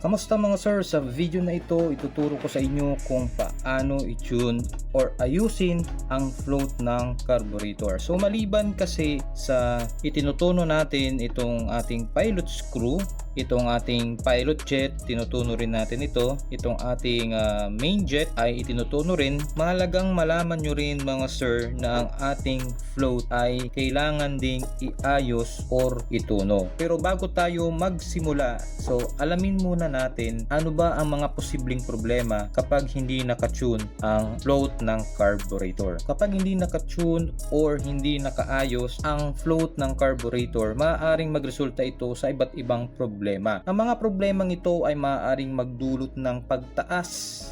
Kamusta mga sir? Sa video na ito, ituturo ko sa inyo kung paano i-tune or ayusin ang float ng carburetor. So maliban kasi sa itinutuno natin itong ating pilot screw, itong ating pilot jet, tinutuno rin natin ito, itong ating ah, main jet ay itinutuno rin. Mahalagang malaman nyo rin mga sir na ang ating float ay kailangan ding iayos or ituno. Pero bago tayo magsimula, so alamin muna natin ano ba ang mga posibleng problema kapag hindi nakatune ang float ng carburetor. Kapag hindi nakatune or hindi nakaayos ang float ng carburetor, maaaring magresulta ito sa iba't ibang problema. Ang mga problemang ito ay maaaring magdulot ng pagtaas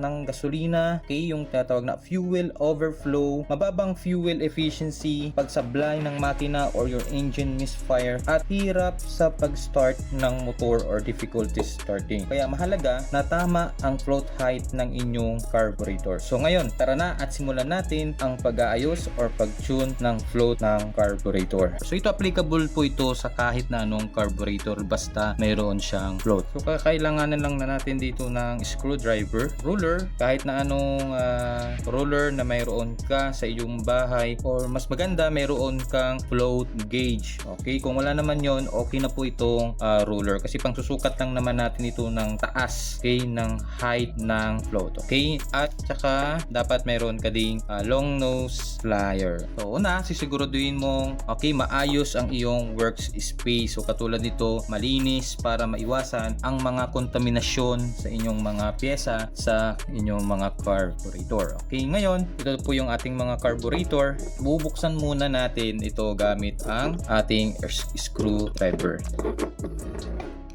ng gasolina, okay, yung tinatawag na fuel overflow, mababang fuel efficiency, pagsablay ng makina or your engine misfire, at hirap sa pag-start ng motor or difficulties starting. Kaya mahalaga na tama ang float height ng inyong carburetor. So ngayon, tara na at simulan natin ang pag-aayos or pag-tune ng float ng carburetor. So ito applicable po ito sa kahit na anong carburetor basta mayroon siyang float. So kakailanganan lang na natin dito ng screwdriver, ruler, kahit na anong ah, ruler na mayroon ka sa iyong bahay or mas maganda mayroon kang float gauge. Okay, kung wala naman yon okay na po itong ah, ruler kasi pang susukat lang naman natin ito ng taas okay, ng height ng float. Okay, at saka dapat mayroon ka ding ah, long nose plier. So una, sisiguraduhin mong okay, maayos ang iyong works space. So katulad nito, malinis para maiwasan ang mga kontaminasyon sa inyong mga pyesa sa inyong mga carburetor. Okay, ngayon, ito po yung ating mga carburetor. Bubuksan muna natin ito gamit ang ating screwdriver.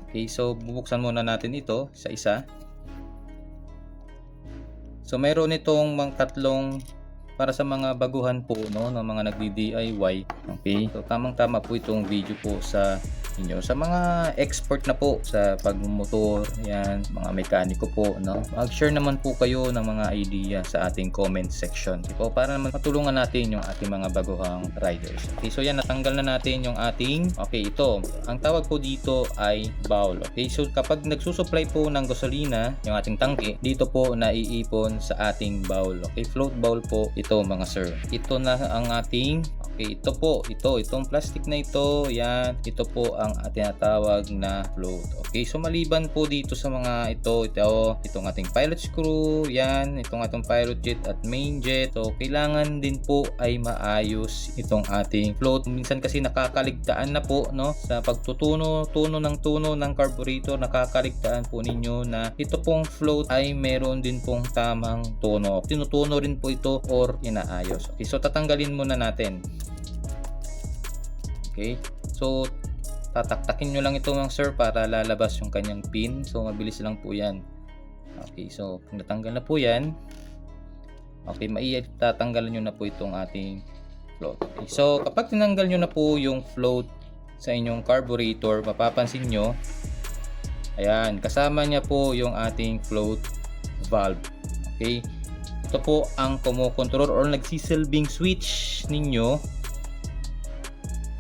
Okay, so bubuksan muna natin ito sa isa. So mayroon itong mga tatlong para sa mga baguhan po no ng mga nagdi-DIY. Okay? So tamang-tama po itong video po sa inyo. Sa mga expert na po sa pagmumotor, yan, mga mekaniko po, no? Mag-share naman po kayo ng mga idea sa ating comment section. Okay po, para naman matulungan natin yung ating mga baguhang riders. Okay, so yan, natanggal na natin yung ating, okay, ito. Ang tawag po dito ay bowl. Okay, so kapag nagsusupply po ng gasolina, yung ating tangke, dito po naiipon sa ating bowl. Okay, float bowl po ito mga sir. Ito na ang ating Okay, ito po, ito, itong plastic na ito, yan, ito po ang tinatawag na float. Okay, so maliban po dito sa mga ito, ito, itong ating pilot screw, yan, itong ating pilot jet at main jet. So, kailangan din po ay maayos itong ating float. Minsan kasi nakakaligtaan na po, no, sa pagtutuno, tuno ng tuno ng carburetor, nakakaligtaan po ninyo na ito pong float ay meron din pong tamang tono. Tinutuno rin po ito or inaayos. Okay, so tatanggalin muna natin. Okay? So, tataktakin nyo lang ito mga sir para lalabas yung kanyang pin. So, mabilis lang po yan. Okay, so, kung natanggal na po yan, okay, maitatanggalan nyo na po itong ating float. Okay, so, kapag tinanggal nyo na po yung float sa inyong carburetor, mapapansin nyo, ayan, kasama niya po yung ating float valve. Okay, ito po ang kumokontrol or nagsisilbing switch ninyo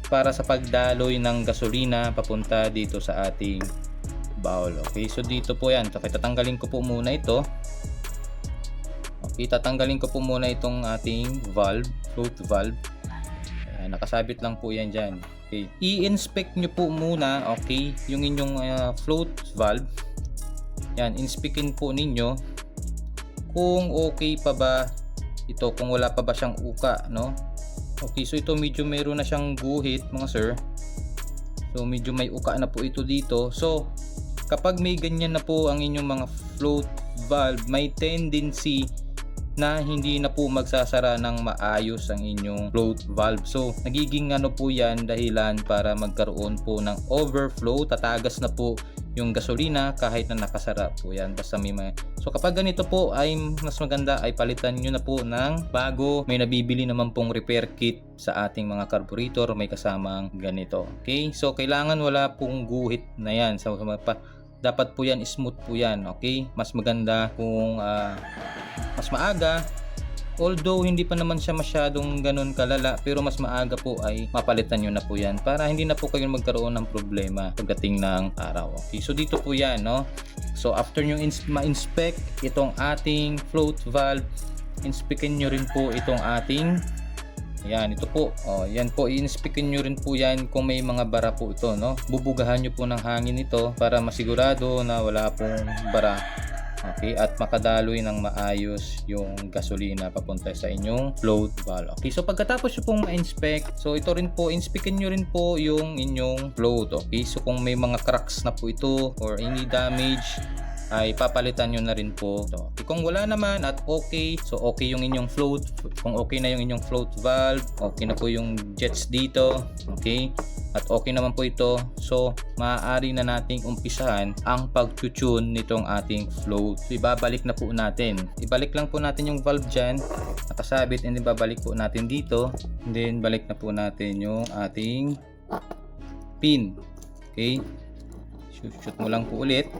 para sa pagdaloy ng gasolina papunta dito sa ating bowl. Okay, so dito po yan. Okay, tatanggalin ko po muna ito. Okay, tatanggalin ko po muna itong ating valve, float valve. Ayan, nakasabit lang po yan dyan. Okay, i-inspect nyo po muna, okay, yung inyong uh, float valve. Yan, inspekin po ninyo kung okay pa ba ito, kung wala pa ba siyang uka, no? Okay, so ito medyo meron na siyang guhit mga sir. So medyo may uka na po ito dito. So kapag may ganyan na po ang inyong mga float valve, may tendency na hindi na po magsasara ng maayos ang inyong float valve. So, nagiging ano po yan dahilan para magkaroon po ng overflow, tatagas na po yung gasolina kahit na nakasara po yan. Basta may mga... So, kapag ganito po ay mas maganda ay palitan nyo na po ng bago. May nabibili naman pong repair kit sa ating mga carburetor. May kasamang ganito. Okay? So, kailangan wala pong guhit na yan. So, pa, dapat po yan smooth po yan. Okay? Mas maganda kung ah, mas maaga Although hindi pa naman siya masyadong ganun kalala pero mas maaga po ay mapalitan nyo na po yan para hindi na po kayo magkaroon ng problema pagdating ng araw. Okay, so dito po yan no. So after nyo ins- ma-inspect itong ating float valve, inspekin nyo rin po itong ating Yan, ito po. Oh, yan po, i-inspekin nyo rin po yan kung may mga bara po ito, no? Bubugahan nyo po ng hangin ito para masigurado na wala pong bara. Okay, at makadaloy ng maayos yung gasolina papunta sa inyong float valve. Okay, so pagkatapos nyo pong ma-inspect, so ito rin po, inspekin nyo rin po yung inyong float. Okay, so kung may mga cracks na po ito or any damage, ay papalitan nyo na rin po ito. Kung wala naman at okay, so okay yung inyong float, kung okay na yung inyong float valve, okay na po yung jets dito, okay, at okay naman po ito, so maaari na nating umpisahan ang pag-tune nitong ating float. So ibabalik na po natin. Ibalik lang po natin yung valve dyan, nakasabit, and then babalik po natin dito, and then balik na po natin yung ating pin. Okay, shoot, shoot mo lang po ulit.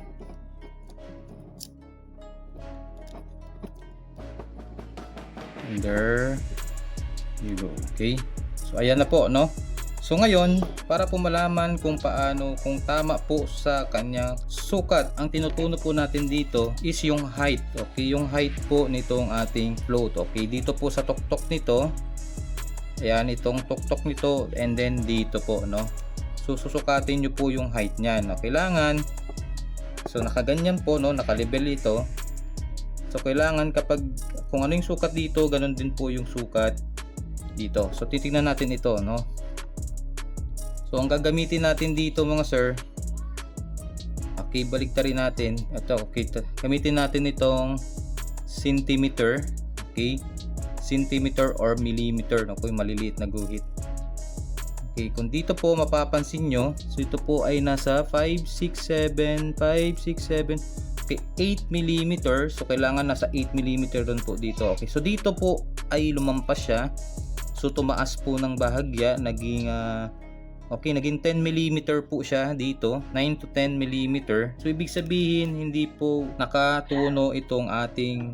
And there you go. Okay. So ayan na po, no? So ngayon, para po malaman kung paano, kung tama po sa kanyang sukat, ang tinutuno po natin dito is yung height. Okay, yung height po nitong ating float. Okay, dito po sa tuktok nito, ayan, itong tuktok nito, and then dito po, no? So susukatin nyo po yung height niyan. No? Kailangan, so nakaganyan po, no? Nakalibel ito. So kailangan kapag kung ano yung sukat dito, ganun din po yung sukat dito. So titingnan natin ito, no? So ang gagamitin natin dito mga sir, okay, baliktarin natin. Ito, okay, gamitin natin itong centimeter, okay? Centimeter or millimeter, no? Kung maliliit na guhit. Okay, kung dito po mapapansin nyo, so ito po ay nasa 5, 6, 7, 5, 6, 7, okay, 8 mm. So, kailangan nasa 8 mm doon po dito. Okay, so dito po ay lumampas siya. So, tumaas po ng bahagya, naging ah, Okay, naging 10 mm po siya dito, 9 to 10 mm. So ibig sabihin hindi po nakatuno itong ating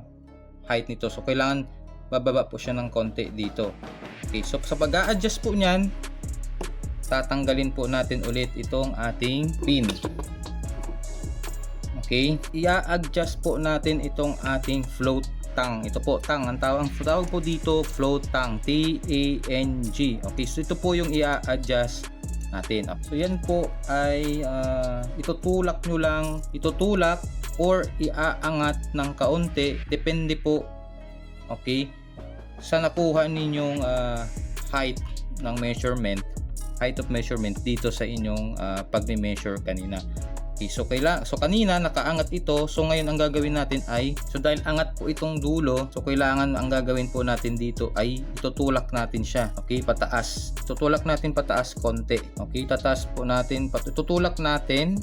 height nito. So kailangan bababa po siya ng konti dito. Okay, so sa pag-a-adjust po niyan, tatanggalin po natin ulit itong ating pin. Okay, i-adjust po natin itong ating float tang. Ito po, tang. Ang tawag, ang tawag po dito, float tang. T-A-N-G. Okay, so ito po yung i-adjust natin. So yan po ay uh, itutulak nyo lang, itutulak or iaangat ng kaunti. Depende po, okay, sa nakuha ninyong uh, height ng measurement, height of measurement dito sa inyong uh, pagme-measure kanina. Okay, so kaila so kanina nakaangat ito. So ngayon ang gagawin natin ay so dahil angat po itong dulo, so kailangan ang gagawin po natin dito ay itutulak natin siya. Okay, pataas. Tutulak natin pataas konti. Okay, tataas po natin, tutulak natin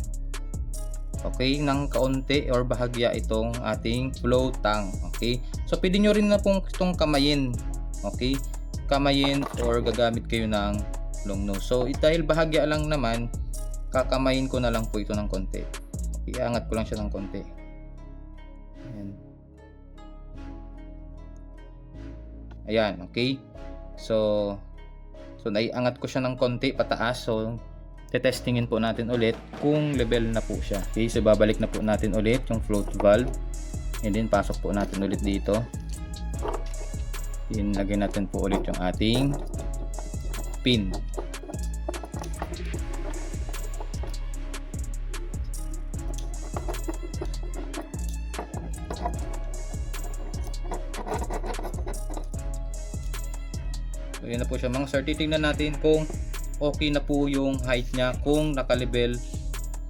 okay, ng kaunti or bahagya itong ating flow tank. Okay? So pwede nyo rin na pong itong kamayin. Okay? Kamayin or gagamit kayo ng long nose. So dahil bahagya lang naman, kakamayin ko na lang po ito ng konti. Iangat ko lang siya ng konti. Ayan. Ayan, okay? So, so naiangat ko siya ng konti pataas. So, tetestingin po natin ulit kung level na po siya. Okay, so babalik na po natin ulit yung float valve. And then, pasok po natin ulit dito. Then, lagyan natin po ulit yung ating pin. Po siya mga sir. Titingnan natin kung okay na po yung height niya kung nakalibel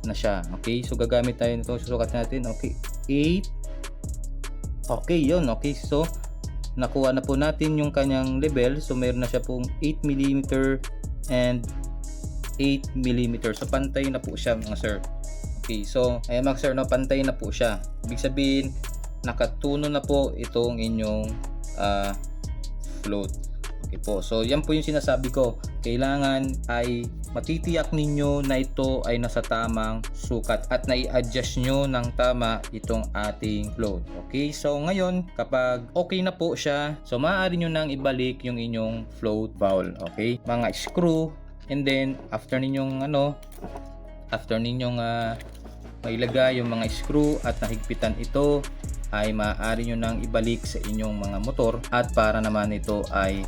na siya. Okay, so gagamit tayo nito. Susukat natin. Okay, 8. Okay, yun. Okay, so nakuha na po natin yung kanyang level. So meron na siya pong 8 mm and 8 mm. So pantay na po siya mga sir. Okay, so ayan mga sir, no, pantay na po siya. Ibig sabihin, nakatuno na po itong inyong uh, float. Okay po. So, yan po yung sinasabi ko. Kailangan ay matitiyak ninyo na ito ay nasa tamang sukat at nai-adjust nyo ng tama itong ating float. Okay? So, ngayon, kapag okay na po siya, so maaari nyo nang ibalik yung inyong float valve. Okay? Mga screw and then after ninyong ano after ninyong uh, mailagay yung mga screw at nahigpitan ito ay maaari nyo nang ibalik sa inyong mga motor at para naman ito ay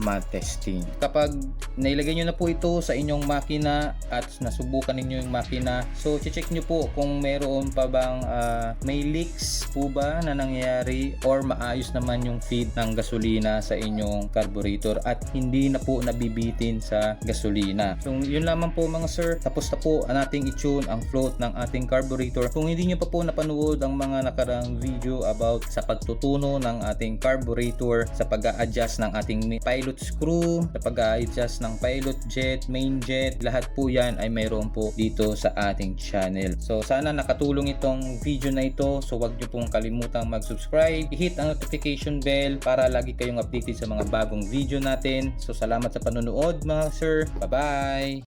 matesting. Kapag nailagay nyo na po ito sa inyong makina at nasubukan ninyo yung makina, so check nyo po kung mayroon pa bang ah, may leaks po ba na nangyayari or maayos naman yung feed ng gasolina sa inyong carburetor at hindi na po nabibitin sa gasolina. So yun lamang po mga sir, tapos na po ang ating i-tune ang float ng ating carburetor. Kung hindi nyo pa po napanood ang mga nakarang video about sa pagtutuno ng ating carburetor, sa pag-a-adjust ng ating pilot screw, sa pag-a-adjust ng pilot jet, main jet, lahat po yan ay mayroon po dito sa ating channel. So sana nakatulong itong video na ito. So wag nyo pong kalimutang mag-subscribe, i-hit ang notification bell para lagi kayong updated sa mga bagong video natin. So salamat sa panonood mga sir. Bye-bye!